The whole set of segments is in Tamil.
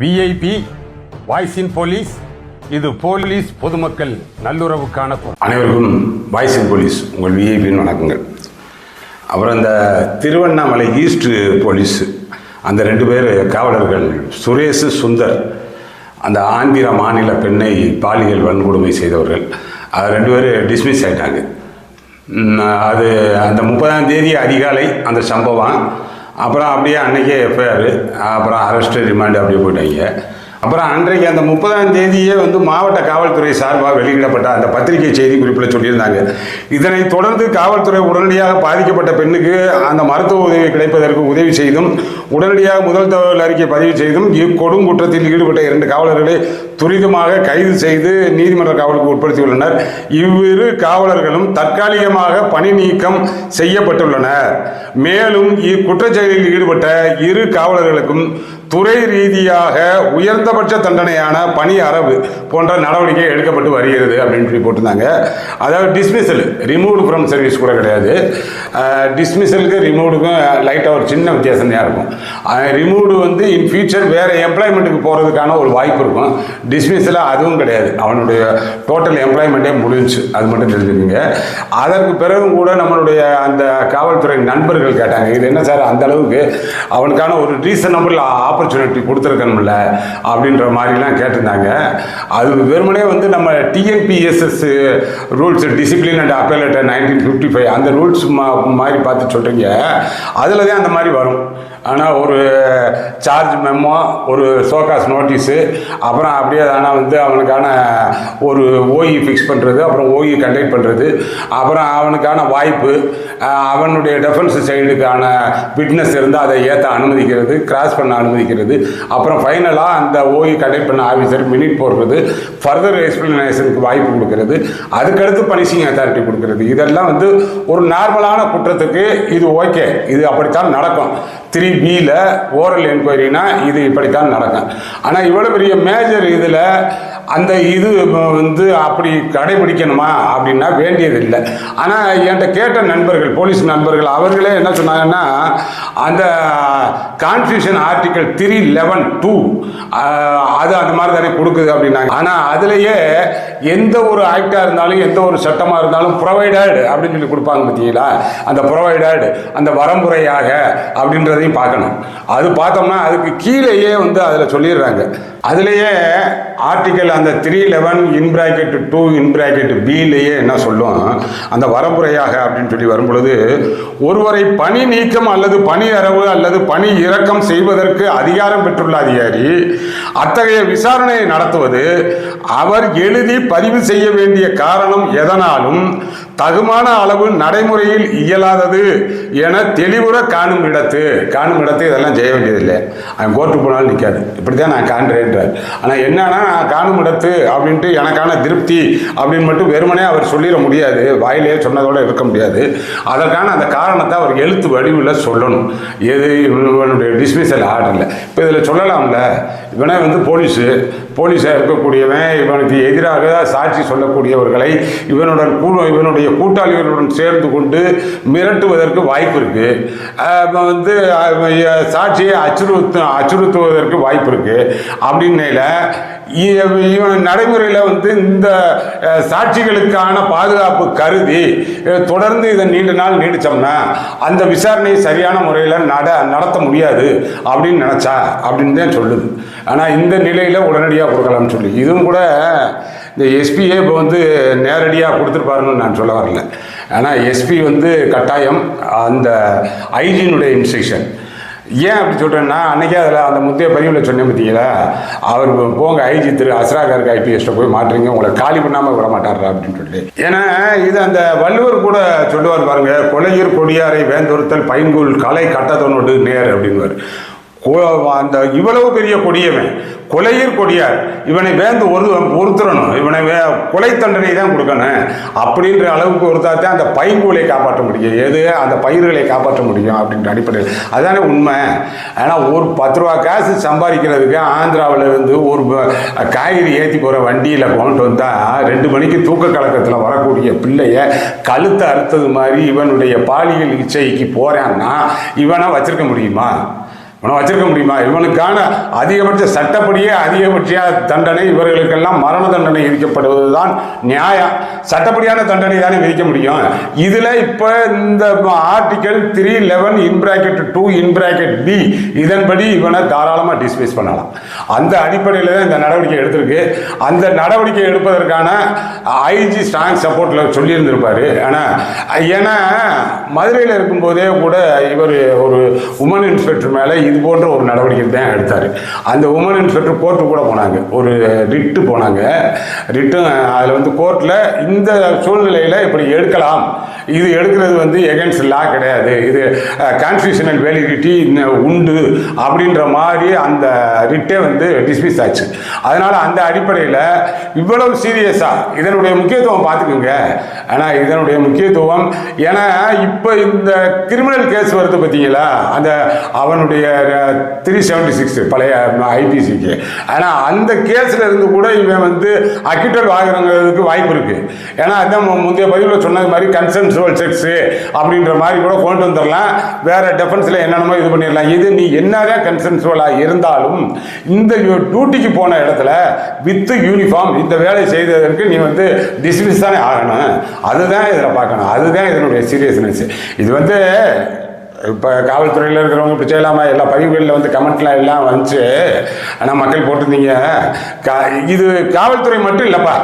விஐபி வாய்ஸ் இன் போலீஸ் இது போலீஸ் பொதுமக்கள் நல்லுறவுக்கான அனைவருக்கும் வாய்ஸ் இன் போலீஸ் உங்கள் விஐபின்னு வணக்கங்கள். அப்புறம் இந்த திருவண்ணாமலை ஈஸ்ட் போலீஸ் அந்த ரெண்டு பேர் காவலர்கள் சுரேஷ் சுந்தர் அந்த ஆந்திர மாநில பெண்ணை பாலியல் வன்கொடுமை செய்தவர்கள். அது ரெண்டு பேர் டிஸ்மிஸ் ஆயிட்டாங்க. அது அந்த முப்பதாம் தேதி அதிகாலை அந்த சம்பவம். அப்புறம் அப்படியே அன்னைக்கே எஃப்ஐஆர் அப்புறம் அரெஸ்ட்டு ரிமாண்டு அப்படியே போயிட்டாங்க. அப்புறம் அன்றைக்கு அந்த முப்பதாம் தேதியே வந்து மாவட்ட காவல்துறை சார்பாக வெளியிடப்பட்ட அந்த பத்திரிகை செய்தி குறிப்பில் சொல்லியிருந்தாங்க. இதனை தொடர்ந்து காவல்துறை உடனடியாக பாதிக்கப்பட்ட பெண்ணுக்கு அந்த மருத்துவ உதவி கிடைப்பதற்கு உதவி செய்தும் உடனடியாக முதல் தகவல் அறிக்கை பதிவு செய்தும் இக்கொடும் குற்றத்தில் ஈடுபட்ட இரண்டு காவலர்களை துரிதமாக கைது செய்து நீதிமன்ற காவலுக்கு உட்படுத்தியுள்ளனர். இவ்விரு காவலர்களும் தற்காலிகமாக பணி நீக்கம் செய்யப்பட்டுள்ளனர். மேலும் இக்குற்றச்செயலில் ஈடுபட்ட இரு காவலர்களுக்கும் துறை ரீதியாக உயர்ந்தபட்ச தண்டனையான பணி அரவு போன்ற நடவடிக்கை எடுக்கப்பட்டு வருகிறது அப்படின்னு சொல்லி போட்டிருந்தாங்க. அதாவது டிஸ்மிசல் ரிமூவ்டு ஃப்ரம் சர்வீஸ் கூட கிடையாது. டிஸ்மிசலுக்கு ரிமூவ்டுக்கும் லைட்டாக ஒரு சின்ன வித்தியாசம் தான் இருக்கும் ரிமூவ்டு வந்து இன் ஃபியூச்சர் வேறு எம்ப்ளாய்மெண்ட்டுக்கு போகிறதுக்கான ஒரு வாய்ப்பு இருக்கும். டிஸ்மிஸில் அதுவும் கிடையாது. அவனுடைய டோட்டல் எம்ப்ளாய்மெண்ட்டே முடிஞ்சுச்சு. அது மட்டும் தெரிஞ்சுக்கோங்க. அதற்கு பிறகும் கூட நம்மளுடைய அந்த காவல்துறை நண்பர்கள் கேட்டாங்க இது என்ன சார் அந்த அளவுக்கு? அவனுக்கான ஒரு ரீசனபிள் ஆப்பர்ச்சுனிட்டி கொடுத்துருக்கணும்ல அப்படின்ற மாதிரிலாம் கேட்டிருந்தாங்க. அது வெறுமனே வந்து நம்ம TNPSS rules discipline and appellate nineteen fifty five அந்த ரூல்ஸ் மாதிரி பார்த்து சொல்கிறீங்க அதில் தான் அந்த மாதிரி வரும். ஆனால் ஒரு சார்ஜ் மெமோ ஒரு சோகாஸ் நோட்டீஸு அப்புறம் அப்படியே ஆனால் வந்து அவனுக்கான ஒரு ஓஇ ஃபிக்ஸ் பண்ணுறது அப்புறம் ஓஇ கண்டக்ட் பண்ணுறது அப்புறம் அவனுக்கான வாய்ப்பு அவனுடைய டெஃபென்ஸ் சைடுக்கான ஃபிட்னஸ் இருந்தால் அதை ஏற்ற அனுமதிக்கிறது கிராஸ் பண்ண அனுமதிக்கிறது அப்புறம் ஃபைனலாக அந்த ஓய்வு கண்டக்ட் பண்ண ஆஃபீஸர் மினிட் போடுறது ஃபர்தர் எக்ஸ்பிளனேஷனுக்கு வாய்ப்பு கொடுக்கறது. அதுக்கடுத்து பனிஷிங் அத்தாரிட்டி கொடுக்கறது. இதெல்லாம் வந்து ஒரு நார்மலான குற்றத்துக்கு இது ஓகே இது அப்படித்தான் நடக்கும். த்ரீ பியில் ஓரல் என்கொயரினா இது இப்படித்தான் நடக்கும். ஆனால் இவ்வளோ பெரிய மேஜர் இதில் அந்த இது வந்து அப்படி கடைபிடிக்கணுமா அப்படின்னா வேண்டியது இல்லை ஆனால் என்கிட்ட கேட்ட நண்பர்கள் போலீஸ் நண்பர்கள் அவர்களே என்ன சொன்னாங்கன்னா அந்த constitution article three eleven two அது அந்த மாதிரி தானே கொடுக்குது அப்படின்னாங்க. ஆனால் அதுலேயே எந்த ஒரு ஆக்டாக இருந்தாலும் எந்த ஒரு சட்டமாக இருந்தாலும் ப்ரொவைடட் அப்படின்னு சொல்லி கொடுப்பாங்க பார்த்தீங்களா? அந்த ப்ரொவைடட் அந்த வரமுறையாக அப்படின்றதையும் பார்க்கணும். அது பார்த்தோம்னா அதுக்கு கீழேயே வந்து அதில் சொல்லிடுறாங்க. அதுலேயே ஆர்டிக்கல் அந்த three eleven in bracket two in bracket பிலேயே என்ன சொல்லும்? அந்த வரமுறையாக அப்படின்னு சொல்லி வரும்பொழுது ஒருவரை பணி நீக்கம் அல்லது பணி அரவு அல்லது பணி இறக்கம் செய்வதற்கு அதிகாரம் பெற்றுள்ள அதிகாரி அத்தகைய விசாரணையை நடத்துவது அவர் எழுதி பதிவு செய்ய வேண்டிய காரணம் எதனாலும் தகுமான அளவு நடைமுறையில் இயலாதது என தெளிவுற காணும் இடத்து. காணும் இடத்து இதெல்லாம் செய்ய வேண்டியதில்லை. அவன் கோர்ட்டு போனாலும் நிற்காது இப்படி தான் நான் காண்றேன்றார். ஆனால் என்னன்னா நான் காணும் இடத்து அப்படின்ட்டு எனக்கான திருப்தி அப்படின்னு மட்டும் வெறுமனே அவர் சொல்லிட முடியாது. வாயிலேயே சொன்னதோடு இருக்க முடியாது. அதற்கான அந்த காரணத்தை அவர் எழுத்து வடிவில் சொல்லணும். எது இவனுடைய டிஸ்மிசல் ஆர்டரில் இப்போ இதில் சொல்லலாம்ல. இவனே வந்து போலீஸு. போலீஸாக இருக்கக்கூடியவன் இவனுக்கு எதிராக சாட்சி சொல்லக்கூடியவர்களை இவனுடன் கூ இவனுடைய கூட்டாளிகளுடன் சேர்ந்து கொண்டு மிரட்டுவதற்கு வாய்ப்பு இருக்குது வந்து சாட்சியை அச்சுறுத்து அச்சுறுத்துவதற்கு வாய்ப்பு இருக்குது அப்படின்னையில் நடைமுறையில் வந்து இந்த சாட்சிகளுக்கான பாதுகாப்பு கருதி தொடர்ந்து இதை நீண்ட நாள் நீடித்தோம்னா அந்த விசாரணையை சரியான முறையில் நட நடத்த முடியாது அப்படின்னு நினச்சா அப்படின்னு தான் சொல்லுது. ஆனால் இந்த நிலையில் உடனடியாக கொடுக்கலாம்னு சொல்லி. இதுவும் கூட இந்த எஸ்பியே இப்போ வந்து நேரடியாக கொடுத்துருப்பாருன்னு நான் சொல்ல வரல. ஆனால் எஸ்பி வந்து கட்டாயம் அந்த ஐஜினுடைய இன்ஸ்ட்ரக்ஷன் ஏன் அப்படி சொல்கிறேன்னா அன்றைக்கே அதில் அந்த முந்தைய பதிவில் சொன்னேன் பார்த்தீங்களா அவர் போங்க ஐஜி திரு அஸ்ராகருக்கு ஐபிஎஸ்ட்டை போய் மாட்டுறீங்க உங்களை காலி பண்ணாமல் விட மாட்டாரா அப்படின்னு சொல்லி ஏன்னா இது அந்த வள்ளுவர் கூட சொல்லுவார் பாருங்க கொலையூர் கொடியாரை வேந்தொருத்தல் பைங்கூல் கலை கட்டதனோடு நேர் அப்படின்வார் அந்த இவ்வளவு பெரிய கொடியவன். கொலையில் கொடியார் இவனை வேந்து ஒரு ஒருத்தரணும். இவனை வே கொலை தண்டனை தான் கொடுக்கணும். அப்படின்ற அளவுக்கு ஒருத்தாத்தான் அந்த பைங்கூலை காப்பாற்ற முடியும். எது? அந்த பயிர்களை காப்பாற்ற முடியும் அப்படின்ற அடிப்படையில். அதானே உண்மை. ஆனால் ஒரு பத்து ரூபா காசு சம்பாதிக்கிறதுக்கு ஆந்திராவில் இருந்து ஒரு காய்கறி ஏற்றி போகிற வண்டியில் கொண்டு வந்தால் ரெண்டு மணிக்கு தூக்க கலக்கத்தில் வரக்கூடிய பிள்ளைய கழுத்தை அறுத்தது மாதிரி இவனுடைய பாலியல் இச்சைக்கு போகிறான்னா இவனை வச்சிருக்க முடியுமா? இவனை வச்சிருக்க முடியுமா? இவனுக்கான அதிகபட்ச சட்டப்படியே அதிகபட்ச தண்டனை இவர்களுக்கெல்லாம் மரண தண்டனை விதிக்கப்படுவதுதான் நியாயம். சட்டப்படியான தண்டனை தானே விதிக்க முடியும். இதுல இப்ப இந்த article three eleven in bracket two in bracket B இதன்படி இவனை தாராளமா டிஸ்மிஸ் பண்ணலாம். அந்த அடிப்படையில் தான் இந்த நடவடிக்கை எடுத்திருக்கு. அந்த நடவடிக்கை எடுப்பதற்கான ஐஜி ஸ்ட்ராங் சப்போர்ட்ல சொல்லியிருந்திருப்பாரு. ஆனா ஏன்னா மதுரையில் இருக்கும்போதே கூட இவர் ஒரு உமன் இன்ஸ்பெக்டர் மேலே இது போன்ற ஒரு நடவடிக்கை தான் எடுத்தார். அந்த உமன் சொல்லிட்டு கோர்ட்டு கூட போனாங்க. ஒரு ரிட்டு போனாங்க. ரிட்டு அதில் வந்து கோர்ட்டில் இந்த சூழ்நிலையில் இப்படி எடுக்கலாம். இது எடுக்கிறது வந்து எகென்ஸ்ட் லா கிடையாது. இது கான்ஸ்டியூஷனல் வேலிடிட்டி உண்டு அப்படின்ற மாதிரி அந்த ரிட்டே வந்து டிஸ்மிஸ் ஆச்சு. அதனால் அந்த அடிப்படையில் இவ்வளவு சீரியஸாக இதனுடைய முக்கியத்துவம் பார்த்துக்குங்க. ஆனால் இதனுடைய முக்கியத்துவம் ஏன்னா இப்போ இந்த கிரிமினல் கேஸ் வருது பார்த்தீங்களா அந்த அவனுடைய த்ரீ செவன்டி சிக்ஸ் பழைய ஐபிசிக்கு ஆனால் அந்த கேஸில் இருந்து கூட இவன் வந்து அக்யூட்டட் வாங்குறதுக்கு வாய்ப்பு இருக்குது ஏன்னா அதான் முந்தைய பதிவில் சொன்னது மாதிரி கன்சென்சுவல் செக்ஸ் அப்படின்ற மாதிரி கூட கொண்டு வந்துடலாம். வேற டெஃபன்ஸில் என்னென்னமோ இது பண்ணிடலாம். இது நீ என்னதான் கன்சென்சுவலாக இருந்தாலும் இந்த டியூட்டிக்கு போன இடத்துல வித் யூனிஃபார்ம் இந்த வேலை செய்ததற்கு நீ வந்து டிஸ்மிஸ் தானே ஆகணும். அதுதான் இதில் பார்க்கணும். அதுதான் இதனுடைய சீரியஸ்னஸ் இது வந்து இப்போ காவல்துறையில் இருக்கிறவங்க இப்படி செய்யலாமா? எல்லா பதிவுகளில் வந்து கமெண்ட்லாம் எல்லாம் வந்துச்சு. ஆனால் மக்கள் போட்டிருந்தீங்க. கா இது காவல்துறை மட்டும் இல்லைப்பா.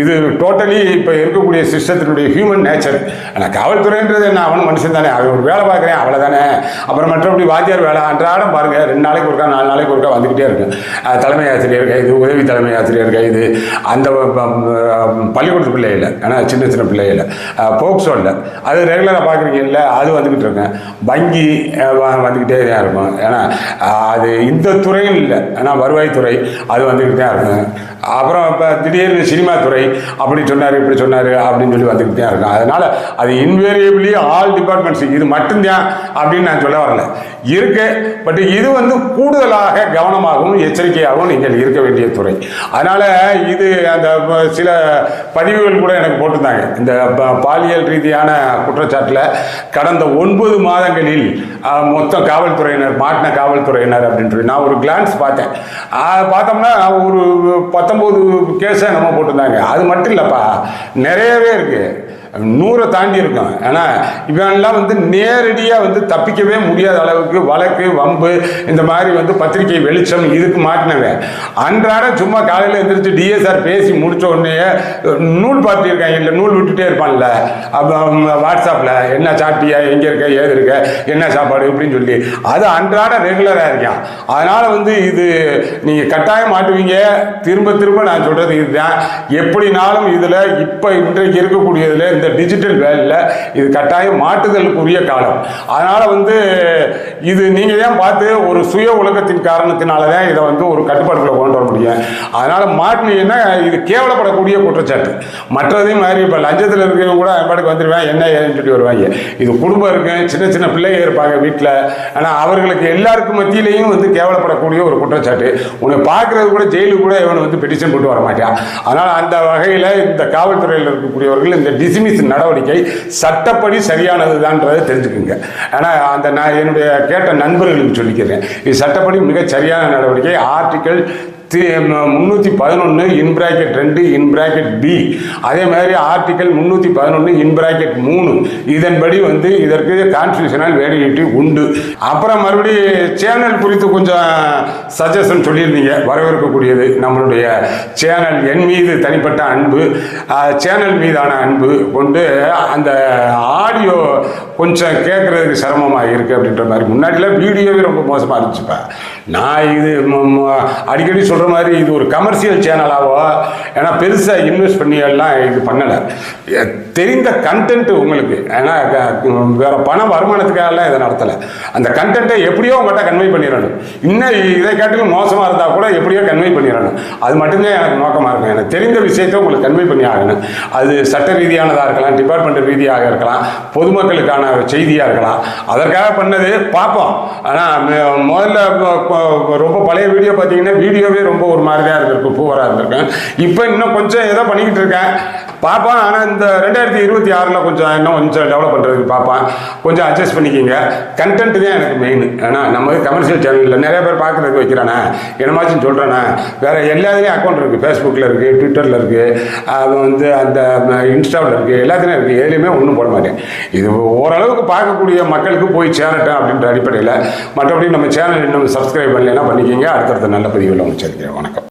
இது டோட்டலி இப்போ இருக்கக்கூடிய சிஸ்டத்தினுடைய ஹியூமன் நேச்சர் ஆனால் காவல்துறைன்றது என்ன? அவன் மனுஷன் தானே. அவன் ஒரு வேலை பார்க்குறேன் அவ்வளோதானே அப்புறம் மற்றபடி வாத்தியார் வேலை அன்றாடம் பாருங்கள் ரெண்டு நாளைக்கு ஒருக்கா நாலு நாளைக்கு ஒருக்கா வந்துக்கிட்டே இருக்கு தலைமை ஆசிரியர் கைது உதவி தலைமை ஆசிரியர் கைது அந்த பள்ளிக்கூடத்து பிள்ளை பள்ளிக்கூடத்து பிள்ளைகள் ஆனால் சின்ன சின்ன போக்ஸோ இல்லை. அது ரெகுலராக பார்க்குறீங்கல்ல அது வந்துக்கிட்டு இருக்கேன் வங்கி வந்துக்கிட்டே தான் இருக்கும். ஏன்னா அது இந்த துறையும் இல்லை. ஏன்னா வருவாய்த்துறை அது வந்துக்கிட்டு தான் இருக்கும். அப்புறம் இப்போ திடீர்னு சினிமா துறை அப்படி சொன்னார் இப்படி சொன்னார் அப்படின்னு சொல்லி வந்துக்கிட்டு தான் இருக்கும் அதனால் அது இன்வேரியபிளி ஆல் டிபார்ட்மெண்ட்ஸ் இது மட்டும்தான் அப்படின்னு நான் சொல்ல வரல. இருக்கு பட் இது வந்து கூடுதலாக கவனமாகவும் எச்சரிக்கையாகவும் நீங்கள் இருக்க வேண்டிய துறை. அதனால் இது அந்த சில பதிவுகள் கூட எனக்கு போட்டிருந்தாங்க. இந்த ப- பாலியல் ரீதியான குற்றச்சாட்டில் கடந்த ஒன்பது மாதங்களில் மொத்த காவல்துறையினர் மாட்டின காவல்துறையினர் அப்படின்னு சொல்லி நான் ஒரு கிளான்ஸ் பார்த்தேன். பார்த்தோம்னா ஒரு பத்து பத்தொம்போது கேஸை நம்ம போட்டிருந்தாங்க. அது மட்டும் இல்லைப்பா. நிறையவே இருக்குது நூறை தாண்டி இருக்கும் ஏன்னா இவன்லாம் வந்து நேரடியாக வந்து தப்பிக்கவே முடியாத அளவுக்கு வழக்கு வம்பு இந்த மாதிரி வந்து பத்திரிகை வெளிச்சம் இதுக்கு மாட்டினவன். அன்றாட சும்மா காலையில் எழுந்திரிச்சு டிஎஸ்ஆர் பேசி முடித்த உடனே நூல் பார்த்துருக்கேன் இல்லை நூல் விட்டுட்டே இருப்பான்ல. அப்போ வாட்ஸ்அப்பில் என்ன சாப்பிட்டியா? எங்கே இருக்க? ஏது இருக்க? என்ன சாப்பாடு? இப்படின்னு சொல்லி. அது அன்றாட ரெகுலராக இருக்கான். அதனால் வந்து இது நீங்கள் கட்டாயம் மாட்டுவீங்க. திரும்ப திரும்ப நான் சொல்கிறது இதுதான். எப்படினாலும் இதில் இப்போ இன்றைக்கு இருக்கக்கூடியதில் இந்த டிஜிட்டல் வேலையில் இது கட்டாயம் மாட்டுதலுக்குரிய காலம். அதனால் வந்து இது நீங்கள் தான் பார்த்து ஒரு சுய உலகத்தின் காரணத்தினால தான் இதை வந்து ஒரு கட்டுப்பாட்டுக்குள்ள கொண்டு வர முடியும். அதனால் மாட்டினீங்கன்னா இது கேவலப்படக்கூடிய குற்றச்சாட்டு. மற்றதையும் மாதிரி இப்போ லஞ்சத்தில் இருக்கிறவங்க கூட பாட்டுக்கு வந்துடுவேன் என்ன ஏன்னு சொல்லி வருவாங்க. இது குடும்பம் இருக்கு சின்ன சின்ன பிள்ளைங்க இருப்பாங்க வீட்டில் ஆனால் அவர்களுக்கு எல்லாருக்கும் மத்தியிலையும் வந்து கேவலப்படக்கூடிய ஒரு குற்றச்சாட்டு. உன்னை பார்க்கறது கூட ஜெயிலுக்கு கூட இவனை வந்து பெட்டிஷன் போட்டு வர மாட்டான் அதனால் அந்த வகையில் இந்த காவல்துறையில் இருக்கக்கூடியவர்கள் இந்த போலீஸ் நடவடிக்கை சட்டப்படி சரியானதுதான்றதை தெரிஞ்சுக்குங்க. ஆனால் அந்த நான் என்னுடைய கேட்ட நண்பர்களுக்கு சொல்லிக்கிறேன். இது சட்டப்படி மிகச் சரியான நடவடிக்கை. ஆர்டிக்கல் முந்நூற்றி பதினொன்று இன் பிராக்கெட் ரெண்டு இன் பிராக்கெட் பி அதே மாதிரி ஆர்டிக்கல் முந்நூற்றி பதினொன்று இன் பிராக்கெட் மூணு. இதன்படி வந்து இதற்கு கான்ஸ்டியூஷனல் வேலிடிட்டி உண்டு. அப்புறம் மறுபடியும் சேனல் குறித்து கொஞ்சம் சஜஷன் சொல்லியிருந்தீங்க. வரவேற்கக்கூடியது நம்மளுடைய சேனல் என் மீது தனிப்பட்ட அன்பு சேனல் மீதான அன்பு கொண்டு அந்த ஆடியோ கொஞ்சம் கேட்குறதுக்கு சிரமமாக இருக்குது அப்படின்ற மாதிரி முன்னாடிலாம் வீடியோவே ரொம்ப மோசமாக இருந்துச்சுப்பா. நான் இது அடிக்கடி சொல்கிற மாதிரி இது ஒரு கமர்ஷியல் சேனலாவோ ஏன்னா பெருசாக இன்வெஸ்ட் பண்ணி எல்லாம் இது பண்ணலை. தெரிந்த கண்டென்ட் உங்களுக்கு. ஏன்னா வேறு பண வருமானத்துக்காகலாம் இதை நடத்தலை. அந்த கண்டென்ட்டை எப்படியோ உங்கள்கிட்ட கன்வே பண்ணிடணும். இன்னும் இதை காட்டிலும் மோசமாக இருந்தால் கூட எப்படியோ கன்வே பண்ணிடணும். அது மட்டும்தான் எனக்கு நோக்கமாக இருக்கும். எனக்கு தெரிந்த விஷயத்தை உங்களுக்கு கன்வே பண்ணி ஆகணும். அது சட்ட ரீதியானதாக இருக்கலாம் டிபார்ட்மெண்ட் ரீதியாக இருக்கலாம் பொதுமக்களுக்கான செய்தியாக இருக்கலாம் அதற்காக பண்ணது பார்ப்போம் ஆனால் முதல்ல ரொம்ப பழைய வீடியோ பார்த்தீங்கன்னா வீடியோவே ரொம்ப ஒரு மாதிரி தான் இருந்திருக்கும் பூவராக இருந்திருக்கும். இப்போ இன்னும் கொஞ்சம் ஏதோ பண்ணிக்கிட்டு இருக்கேன். பார்ப்பான் ஆனால் இந்த ரெண்டாயிரத்தி இருபத்தி ஆறில் கொஞ்சம் இன்னும் கொஞ்சம் டெவலப் பண்ணுறதுக்கு பார்ப்பேன் கொஞ்சம் அட்ஜஸ்ட் பண்ணிக்கிங்க. கண்டென்ட் தான் எனக்கு மெயின் ஏன்னா நம்ம கமர்ஷியல் சேனலில் நிறைய பேர் பார்க்குறதுக்கு வைக்கிறானே. என்னமாச்சும் சொல்கிறேனே வேறு எல்லாத்துலேயும் அக்கௌண்ட் இருக்குது ஃபேஸ்புக்கில் இருக்குது ட்விட்டரில் இருக்குது அது வந்து அந்த இன்ஸ்டாவில் இருக்குது எல்லாத்துலேயும் இருக்குது எதுலேயுமே ஒன்றும் போட மாட்டேன். இது அளவுக்கு பார்க்கக்கூடிய மக்களுக்கு போய் சேரட்டும் அப்படின்ற அடிப்படையில் மற்றபடி நம்ம சேனல் இன்னும் சப்ஸ்கிரைப் பண்ணலைன்னா பண்ணிக்கிங்க. அடுத்தடுத்த நல்ல பதிவில் உங்களுக்கு வணக்கம்.